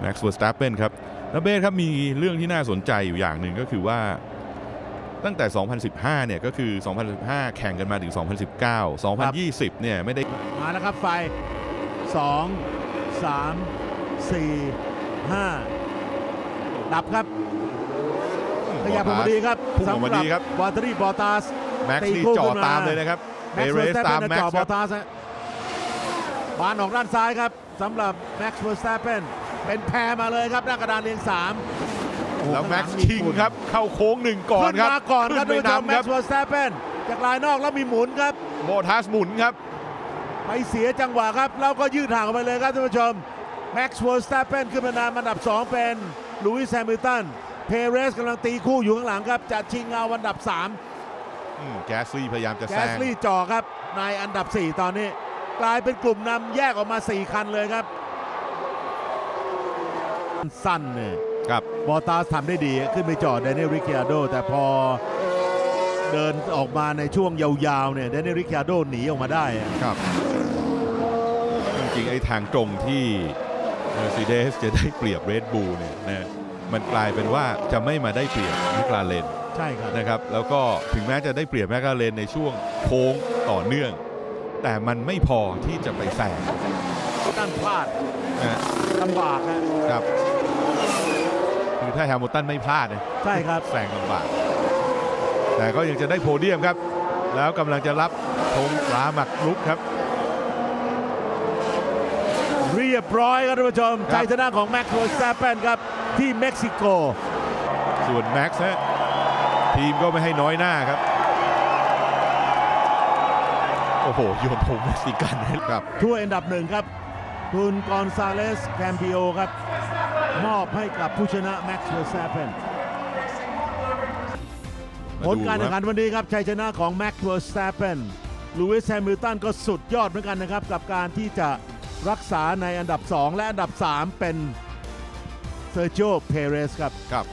แม็กซ์เวอร์สต p เปนครับแล้วเบสครับมีเรื่องที่น่าสนใจอยู่อย่างหนึ่งก็คือว่าตั้งแต่ 2015 เนี่ยก็คือ 2015 แข่งกันมาถึง 2019 2020 เนี่ยไม่ได้ มาแล้วครับไฟสองสามสี่ห้าดับครับขยับออกมาดีครับพุ่งออกมาดีครับวาตารีบอตาสแม็กซ์ตีนี่คู่จ่อขึ้นมาตามเลยนะครับเปแม็กซ์เรเวอร์สสแตปตามเปนแม็กจ่อซ์บคอรับตาสฮะบานออกด้านซ้ายครับสำหรับแม็กซ์เวอร์สแตปเปน เป็นแพรมาเลยครับหน้ากระดานเรียงสามโอ้โหแล้วแม็กซ์ข้าหลัชิงครับ เข้าโค้งหนึ่งก่อนขึ้นครับมาก่อนครับขึ้ท่านนไปผู้ชมแม็นำครักบซ์เวอร์สแตปเปนจากลายนอกแล้วมีหมุนครับโบทัสหมุนครับไปเสียจังหวะครับแล้วก็ยืดห่างออกไปเลยครับท่านผู้ชมแม็กซ์เวอร์สแตปเปนขึ้นมานำอันดับ 2 เป็นลุยส์แฮมิลตันเพเรสกำลังตีคู่อยู่ข้างหลังครับจะชิงเอาอันดับ3อืมแกสลี่พยายามจะแกแซสงลี่จ่อครับในอันดับ 4 ตอนนี้ กลายเป็นกลุ่มนำแยกออกมา 4 คันเลยครับ สั้นเนี่ยครับบอตาสทำได้ดีขึ้นไปจอดเดนเนลริค i าโด แต่พอเดินออกมาในช่วงยาวๆเนี่ยเดนเนลริค i าโดหนีออกมาได้อะครับ จริงๆ ไอ้ทางตรงที่ Mercedes จะได้เปรียบ Red Bull เนี่ยนะมันกลายเป็นว่าจะไม่มาได้เปรียบแมคลาเรนใช่ครับนะครับ แล้วก็ถึงแม้จะได้เปรียบแมคลาเรนในช่วงโค้งต่อเนื่อง แต่มันไม่พอที่จะไปแซง ตันพลาดลำบากนะครับ คือถ้าแฮมิลตันไม่พลาดเนี่ยใช่ครับแซงลำบาก แต่ก็ยังจะได้โพเดียมครับ แล้วกำลังจะรับธงปลาหมักลุกครับ เรียบร้อยครับท่านผู้ชมครับชัยชนะของแม็กซ์ v ว r ส t ต p เปนครับที่เม็กซิโก ส่วนแม็กซ์ฮะทีมก็ไม่ให้น้อยหน้าครับ โอ้โห โยนธงเม็กซิกันครับถ้วยอันดับหนึ่งครับ คุณกอนซาเลสแคมปิโอครับ มอบให้กับผู้ชนะแม็กซ์ v ว r ส t ต p เปนผลการแข่งขันวันนี้ครับชัยชนะของแม็กซ์ v ว r ส t ต p เปนลูอิสแฮมิลตันก็สุดยอดเหมือนกันนะครับ กับการที่จะรักษาในอันดับ 2 และอันดับ 3 เป็นเซอร์ i ิโอเพเรสครับครับ